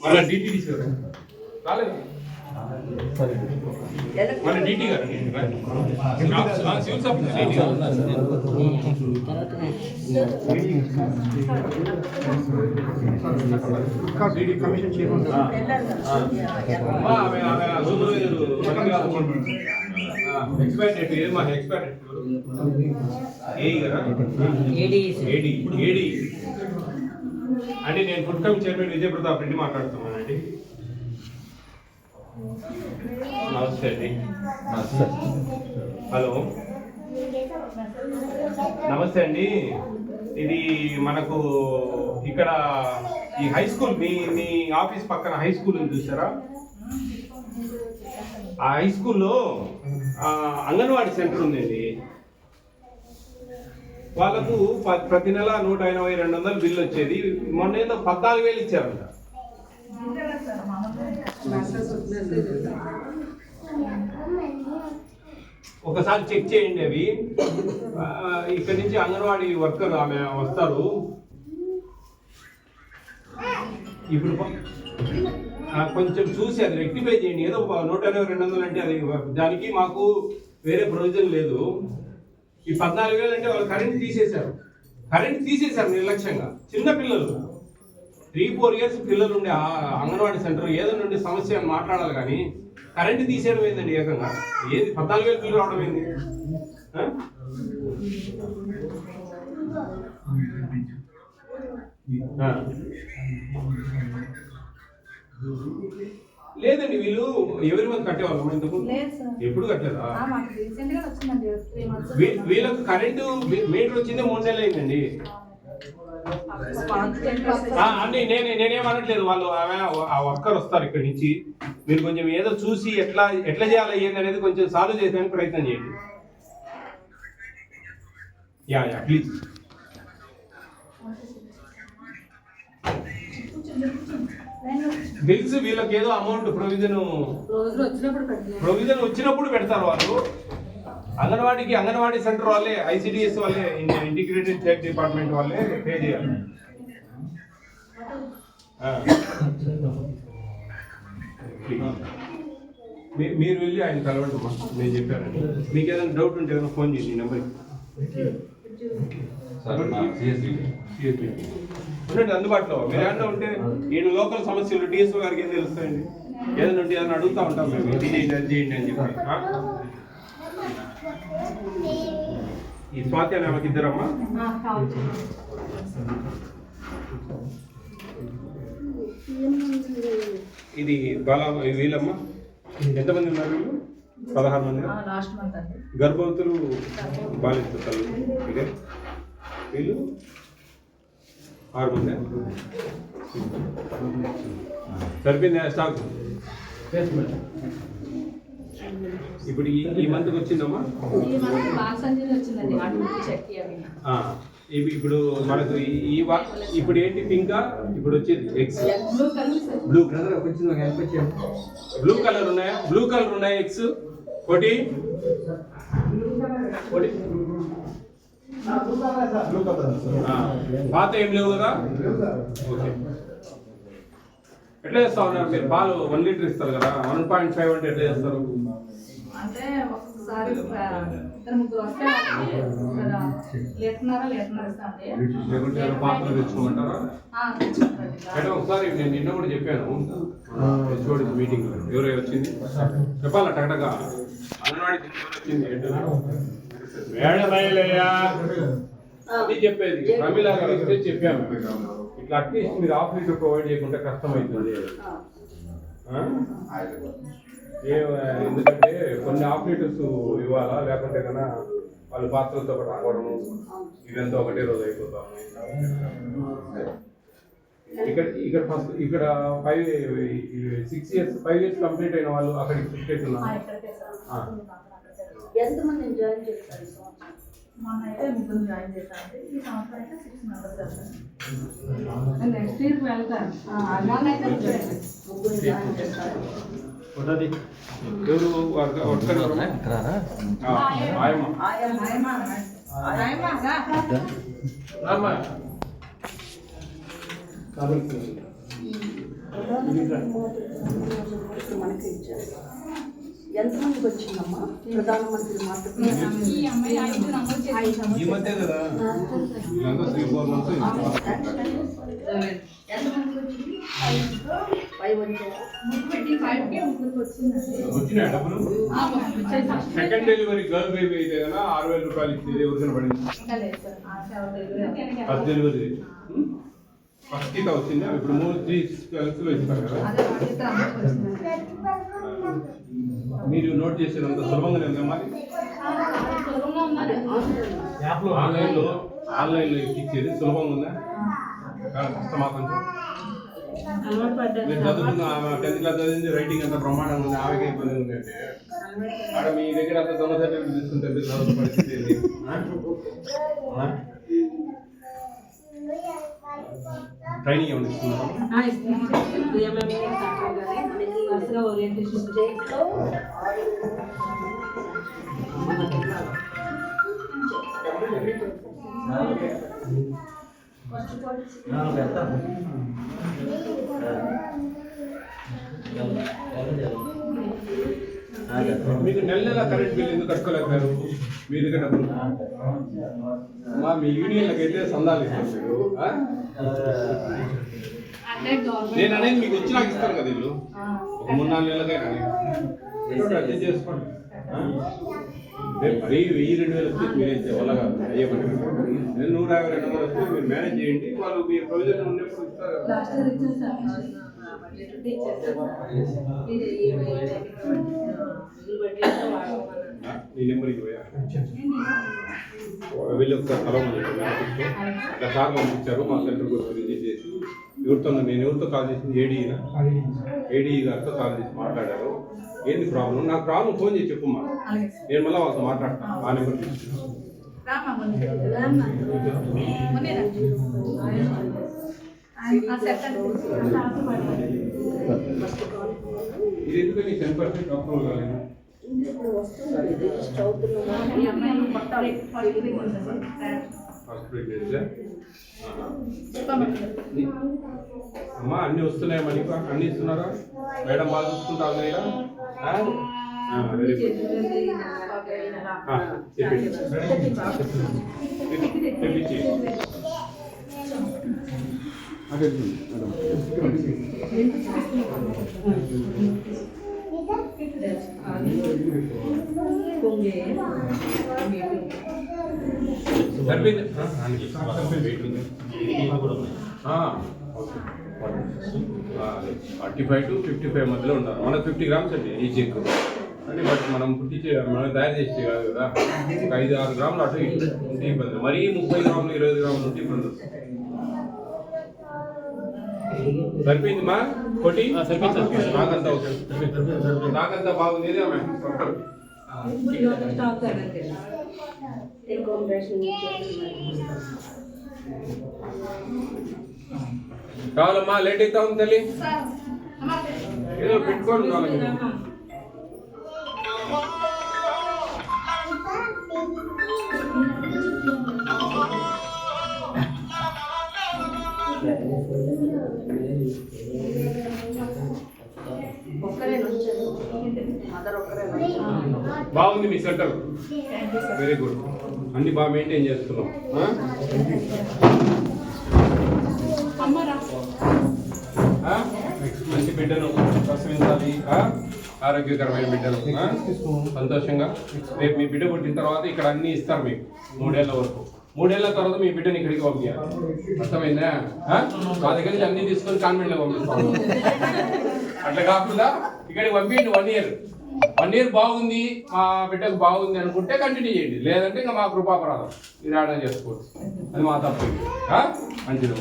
మన డిటిడిసి గారు రాలేదు మన డిటి గారు civil DT commission expire date ఏది మా ఎక్స్పైర్ డేట్ ఏడి ఏడి అంటే నేను food committee chairman Vijaya Pratap Reddy మాట్లాడుతున్నానండి. నమస్తే అండి. హలో. నమస్తే అండి. ఇది మనకు ఇక్కడ ఈ హై స్కూల్ మీ మీ ఆఫీస్ పక్కన హై స్కూల్ ఉంది చూసారా? ఆ హై స్కూల్లో అంగన్వాడీ సెంటర్ ఉందండి. వాళ్ళకు ప్రతి నెల నూట ఎనభై రెండు వందలు బిల్లు వచ్చేది. మొన్న ఏదో పద్నాలుగు వేలు ఇచ్చారంట. ఒకసారి చెక్ చేయండి అవి. ఇక్కడ ఇక్కడి నుంచి అంగన్వాడీ వర్కర్ ఆమె వస్తారు. ఇప్పుడు కొంచెం చూసి అది రెక్టిఫై చేయండి. ఏదో ఒక నూట ఎనభై రెండు వందలు అంటే అది దానికి మాకు వేరే ప్రొవిజన్ లేదు. ఈ పద్నాలుగు వేలు అంటే వాళ్ళు కరెంట్ తీసేశారు. కరెంట్ తీసేశారు నిర్లక్ష్యంగా. చిన్న పిల్లలు. త్రీ ఫోర్ ఇయర్స్ పిల్లలు ఉండే అంగన్వాడీ సెంటర్ ఏదో నుండి సమస్య అని మాట్లాడాలి కానీ కరెంట్ తీసేయడం ఏందండి ఏకంగా? ఏది? పద్నాలుగు వేలు బిల్లు రావడం ఏంది? ఆ? లేదండి వీళ్ళు ఎవరి మంది కట్టేవాళ్ళం? ఇంతకు. ఎప్పుడు కట్టలేదా వీళ్ళకు కరెంటు మీటర్ వచ్చిందే మూడు నెలలు అయిందండి. అండి నేనే నేనేం అనట్లేదు. వాళ్ళు ఆమె ఆ వర్కర్ వస్తారు ఇక్కడి నుంచి. మీరు కొంచెం ఏదో చూసి ఎట్లా ఎట్లా చేయాలి ఏంది అనేది కొంచెం సాల్వ్ చేయడానికి ప్రయత్నం చేయండి. Yeah yeah please. బిల్స్ వీళ్ళకి ఏదో అమౌంట్ ప్రొవిజన్ ప్రొవిజన్ వచ్చినప్పుడు పెడతారు వాళ్ళు. అంగన్వాడీకి అంగన్వాడీ సెంటర్ వాళ్ళే ఐసిడిఎస్ వాళ్ళే ఇంటిగ్రేటెడ్ చైల్డ్ డిపార్ట్మెంట్ వాళ్ళే పే చేయాలి. మీరు వెళ్ళి ఆయన కలవండి నేను చెప్పాను. మీకు ఏదైనా డౌట్ ఉంటే ఏదైనా ఫోన్ ఈ నెంబర్కి. ఉండండి అందుబాటులో. మీరు ఏమన్నా ఉంటే ఈయన లోకల్ సమస్యలు డిఎస్ఓ గారికి ఏం తెలుస్తాయండి? ఏదైనా ఉంటే ఏదైనా అడుగుతా ఉంటాం మేము. ఇది చేయండి అది చేయండి అని చెప్పి? ఈ స్వాతి అనే ఆమెకి ఇద్దరమ్మా? ఇది బాలా వీళ్ళమ్మ? ఎంతమంది ఉన్నారు వీళ్ళు? పదహారు మంది. లాస్ట్ మంత్ అండి. గర్భవతులు బాలింత తల్లు. ఇదే వీళ్ళు ఆరు మంది సరిపోయింది స్టాక్? ఇప్పుడు ఈ ఈ మంత్కి వచ్చిందమ్మా? ఇవి- ఇప్పుడు మనకు ఈ- వా- ఇప్పుడు ఏంటి పింకా ఇప్పుడు వచ్చేది eggs blue colour sir blue colour ఉన్నాయా? బ్లూ కలర్ ఉన్నాయా ఎగ్స్ ఒకటి ఒకటి పాత ఏం లేవు కదా? ఓకే. ఎట్లా చేస్తా ఉన్నారు మీరు? పాలు వన్ లీటర్ ఇస్తారు కదా? వన్ పాయింట్ ఫైవ్ అంటే ఎట్లా చేస్తారు? అంటే ఇద్దరు ముగ్గురు వస్తే ఏమైనా పాత్రలు తెచ్చుకోమంటారా. అంటే ఒకసారి నేను నిన్న కూడా చెప్పాను. హెచ్ఓడి మీటింగ్ ఎవరు వచ్చింది? చెప్పాలా? టకటగా అంగన్వాడీ వచ్చింది. అది చెప్పేది. ప్రమిళ గారు వస్తే చెప్పాము. ఇట్లా అట్లీస్ట్ మీరు ఆఫీస్ ప్రొవైడ్ చేయకుంటే కష్టం అవుతుంది ఎందుకంటే కొన్ని ఆపరేటర్స్ ఇవ్వాలా? లేకుంటే కన్నా వాళ్ళు పాత్రలతో పట్టుకోవడము ఇదంతా ఒకటే రోజు అయిపోతాము ఇక్కడ ఇక్కడ ఫస్ట్ ఇక్కడ five six years five years complete అయిన వాళ్ళు అక్కడికి షిఫ్ట్ ఆ, అవుతున్నారు. ఎంతమందిని జాయిన్ చేస్తారు ఈ సంవత్సరం? మొన్న అయితే ముగ్గురు జాయిన్ ఈ సంవత్సరం అయితే సిక్స్ మెంబర్స్ వెళ్తాను నెక్స్ట్ ఇయర్ వెళ్తాను మొన్న అయితే వచ్చాను. ముగ్గురు జాయిన్ చేస్తారు ఎవరు వర్క- వర్కర్ ఎవరమ్మా? ఆ, ఆయమ్మ. ఆయా ఆయమ్మా, ఆయమ్మా, రా. రామ్మా. ప్రధానమంత్రి మనకి ఇచ్చారు ఎంతమందికి వచ్చిందమ్మా ప్రధానమంత్రి first second delivery girl baby అయితే కదా ఆరు వేల రూపాయలు ఇచ్చేది ఎవరికైనా పడింది ఇంకా లేదు సార్ ఆ సేవ డెలివరీ ఫస్ట్ డెలివరీ ఫస్ట్ టీకా వచ్చింది ఇప్పుడు మూడు త్రీ లో ఇస్తారు కదా మీరు నోట్ చేసేదంత సులభంగా సులభంగా ఉందండి ఆన్లైన్లో ఆన్లైన్లో. ఇచ్చేది సులభంగా ఉందా? కష్టమా కొంచెం అలవాటు పడ్డాను మీరు చదువుకున్న టెన్త్ క్లాస్ చదివింది రైటింగ్ అంత ప్రమాణంగా ఉంది ఆమెకి ఇబ్బంది ఉంది అంటే. మీ దగ్గర అంత దొంగ సర్టిఫికేట్ తీసుకుంటే పరిస్థితి ఏంటి? ట్రైనింగ్ ఏమైనా ఇస్తున్నారా వరుసగా మీకు నెల నెల కరెంట్ బిల్ ఎందుకు కట్టుకోలేకపోయారు? మీ దగ్గర డబ్బులు మా మీ యూనియన్లకు అయితే సందాలు ఇస్తారు. మీరు నేను అనేది మీకు వచ్చి నాకు ఇస్తాను కదా ఇల్లు? ఒక మూడు నాలుగు నెలలకైనా అడ్జస్ట్ చేసుకోండి. మరీ వెయ్యి రెండు వేలు వస్తే మీరు ఇచ్చే వల్ల కాదు. అయ్యే పని నూట యాభై రెండు వందలు వస్తే మీరు మేనేజ్ చేయండి. వాళ్ళు మీ ప్రొవిజన్ ఉన్నప్పుడు ఇస్తారు నీ నెంబర్ ఇవ్వయా వెళ్ళి ఒకసారి కలవమని చెప్పండి ఆఫీస్లో ఇలా సార్ పంపించారు మా సెంటర్కి వచ్చి విజిట్ చేసి. ఎవరితో నేను ఎవరితో కాల్ చేసింది? ఏడీనా ఏడీ గారితో కాల్ చేసి మాట్లాడారు. ఏంది ప్రాబ్లం నాకు ప్రాబ్లం ఫోన్ చేసి చెప్పమ్మా అలాగే నేను మళ్ళీ వాళ్ళతో మాట్లాడతాను ఆ నెంబర్ తీసుకుని. ఇది ఎందుకని టెన్ పర్సెంట్ కాలేదు? ఇప్పుడు వస్తుంది ఈ ఫస్ట్ వీక్. ఫస్ట్. అమ్మా అన్ని వస్తున్నాయా మనకి అన్ని ఇస్తున్నారా? మేడం బాగా చూసుకుంటా ఇక్కడ very good forty five to fifty five మధ్యలో ఉండాలి మనకు ఫిఫ్టీ గ్రామ్స్ అండి ఈ చెక్ అంటే బట్ మనం పుట్టించే మనం తయారు చేసే కాదు కదా ఒక ఐదు ఆరు గ్రాములు అటు ఇటు ఉంటే ఇబ్బంది మరీ ముప్పై గ్రాములు ఇరవై గ్రాములు ఉంటే ఇబ్బంది వస్తుంది సరిపోయింది మా? కొట్టి నాకంతా ఓకే నాకంతా బాగుంది ఇదే ఆమె డాక్టర్. ఇన్ఫర్మేషన్ కావాలమ్మా లేట్ అవుతా ఉంది తల్లి. సార్ అమ్మా ఏదో పెట్టుకోండి కావాలి ఒక్కరే సెంటర్. వెరీ గుడ్ అన్ని బాగా మెయింటైన్ చేస్తున్నాం? మంచి బిడ్డను ప్రసవించాలి? ఆరోగ్యకరమైన బిడ్డలు? సంతోషంగా. రేపు మీ బిడ్డ పుట్టిన తర్వాత ఇక్కడ అన్ని ఇస్తారు మీకు. మూడేళ్ళ వరకు. మూడేళ్ళ తర్వాత మీ బిడ్డని ఇక్కడికి పంపించాలి అర్థమైందా? మా దగ్గర నుంచి అన్ని తీసుకొని కాన్వెంట్లో పంపిస్తాం. అట్లా కాకుండా ఇక్కడికి పంపించండి వన్ ఇయర్ వన్ ఇయర్ బాగుంది మా బిడ్డకు బాగుంది అనుకుంటే కంటిన్యూ చేయండి. లేదంటే ఇంకా మా కృపాపరాధం. ఇది ఆర్డర్ చేసుకోవచ్చు అది మా తప్పు మంచిది